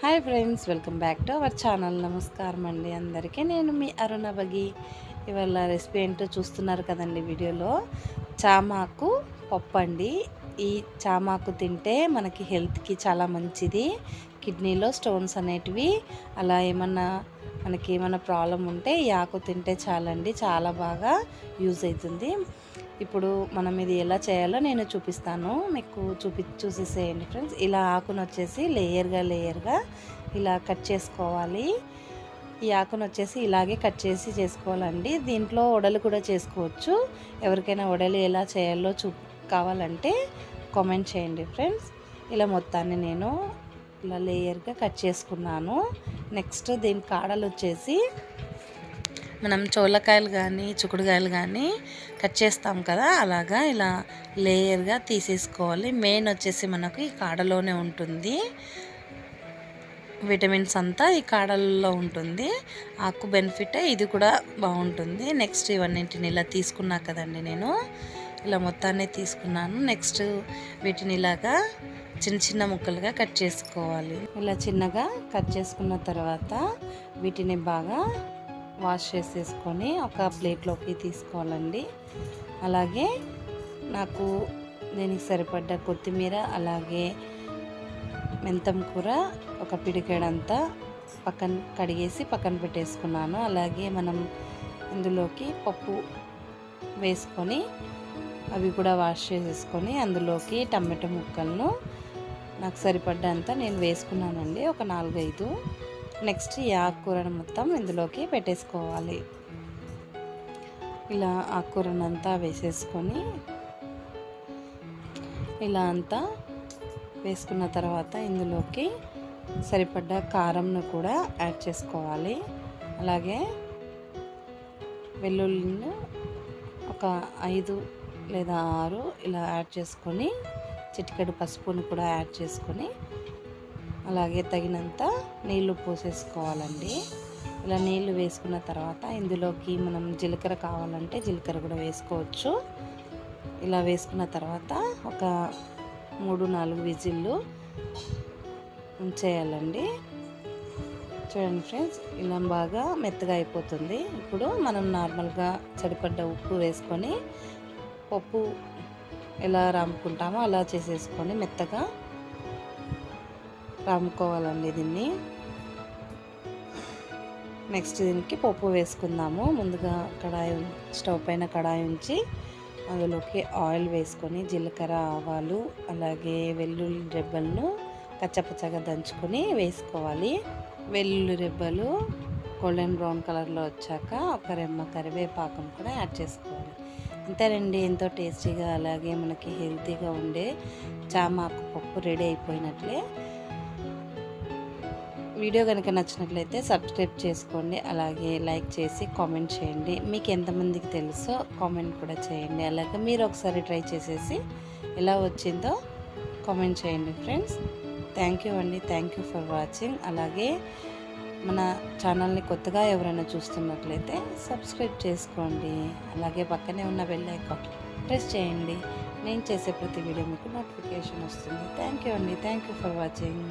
Hi friends welcome back to our channel. నమస్కారం అండి అందరికీ. నేను మీ అరుణ బగి ఇవాళ రెసిపీ ఏంటో చూస్తున్నారు కదండి వీడియోలో. చామాకు పప్పు అండి. ఈ చామాకు తింటే మనకి హెల్త్కి చాలా మంచిది. కిడ్నీలో స్టోన్స్ అనేటివి అలా ఏమన్నా మనకి ఏమైనా ప్రాబ్లం ఉంటే ఈ ఆకు తింటే చాలండి. చాలా బాగా యూజ్ అవుతుంది. ఇప్పుడు మనం ఇది ఎలా చేయాలో నేను చూపిస్తాను. మీకు చూపి చూసేసేయండి ఫ్రెండ్స్. ఇలా ఆకును వచ్చేసి లేయర్గా లేయర్గా ఇలా కట్ చేసుకోవాలి. ఈ ఆకును వచ్చేసి ఇలాగే కట్ చేసి చేసుకోవాలండి. దీంట్లో వడలు కూడా చేసుకోవచ్చు. ఎవరికైనా వడలు ఎలా చేయాలో చూ కావాలంటే కామెంట్ చేయండి ఫ్రెండ్స్. ఇలా మొత్తాన్ని నేను ఇలా లేయర్గా కట్ చేసుకున్నాను. నెక్స్ట్ దీని కాడలు వచ్చేసి మనం చోలకాయలు కానీ చుకుడుకాయలు కానీ కట్ చేస్తాం కదా అలాగా ఇలా లేయర్గా తీసేసుకోవాలి. మెయిన్ వచ్చేసి మనకు ఈ కాడలోనే ఉంటుంది. విటమిన్స్ అంతా ఈ కాడల్లో ఉంటుంది. ఆకు బెనిఫిట్ ఇది కూడా బాగుంటుంది. నెక్స్ట్ ఇవన్నింటిని ఇలా తీసుకున్నా కదండి నేను. ఇలా మొత్తాన్ని తీసుకున్నాను. నెక్స్ట్ వీటిని ఇలాగా చిన్న చిన్న ముక్కలుగా కట్ చేసుకోవాలి. ఇలా చిన్నగా కట్ చేసుకున్న తర్వాత వీటిని బాగా వాష్ చేసేసుకొని ఒక ప్లేట్లోకి తీసుకోవాలండి. అలాగే నాకు దీనికి సరిపడ్డ కొత్తిమీర అలాగే మెంతం కూర ఒక పిడికేడంతా పక్కన కడిగేసి పక్కన పెట్టేసుకున్నాను. అలాగే మనం ఇందులోకి పప్పు వేసుకొని అవి కూడా వాష్ చేసేసుకొని అందులోకి టమాటో ముక్కలను నాకు సరిపడ్డంత నేను వేసుకున్నానండి. ఒక నాలుగైదు నెక్స్ట్ ఈ ఆకుకూరను మొత్తం ఇందులోకి పెట్టేసుకోవాలి. ఇలా ఆకుకూరనంతా వేసేసుకొని ఇలా అంతా వేసుకున్న తర్వాత ఇందులోకి సరిపడ్డ కారంను కూడా యాడ్ చేసుకోవాలి. అలాగే వెల్లుల్లిని ఒక ఐదు లేదా ఆరు ఇలా యాడ్ చేసుకొని చిటికెడు పసుపును కూడా యాడ్ చేసుకొని అలాగే తగినంత నీళ్ళు పోసేసుకోవాలండి. ఇలా నీళ్ళు వేసుకున్న తర్వాత ఇందులోకి మనం జీలకర్ర కావాలంటే జీలకర్ర కూడా వేసుకోవచ్చు. ఇలా వేసుకున్న తర్వాత ఒక మూడు నాలుగు విజిల్లు ఉంచేయాలండి. చూడండి ఫ్రెండ్స్ ఇలా బాగా మెత్తగా అయిపోతుంది. ఇప్పుడు మనం నార్మల్గా సరిపడ్డ ఉప్పు వేసుకొని పప్పు ఎలా రాముకుంటామో అలా చేసేసుకొని మెత్తగా రాముకోవాలండి దీన్ని. నెక్స్ట్ దీనికి పప్పు వేసుకుందాము. ముందుగా కడాయి స్టవ్ పైన కడాయి ఉంచి అందులోకి ఆయిల్ వేసుకొని జీలకర్ర ఆవాలు అలాగే వెల్లుల్లి రెబ్బలను కచ్చపచ్చగా దంచుకొని వేసుకోవాలి. వెల్లుల్లి రెబ్బలు గోల్డెన్ బ్రౌన్ కలర్లో వచ్చాక ఒక రెమ్మ కరివేపాకం కూడా యాడ్ చేసుకోవాలి. అంతేనండి ఎంతో టేస్టీగా అలాగే మనకి హెల్తీగా ఉండే చామాకు పప్పు రెడీ అయిపోయినట్లే. వీడియో కనుక నచ్చినట్లయితే సబ్స్క్రైబ్ చేసుకోండి అలాగే లైక్ చేసి కామెంట్ చేయండి. మీకు ఎంతమందికి తెలుసో కామెంట్ కూడా చేయండి. అలాగే మీరు ఒకసారి ట్రై చేసేసి ఎలా వచ్చిందో కామెంట్ చేయండి ఫ్రెండ్స్. థ్యాంక్ యూ అండి. Thank you for watching. అలాగే మన ఛానల్ని కొత్తగా ఎవరైనా చూస్తున్నట్లయితే సబ్స్క్రైబ్ చేసుకోండి. అలాగే పక్కనే ఉన్న బెల్ ఐకాన్ ప్రెస్ చేయండి. నేను చేసే ప్రతి వీడియో మీకు నోటిఫికేషన్ వస్తుంది. థ్యాంక్ యూ అండి. Thank you for watching.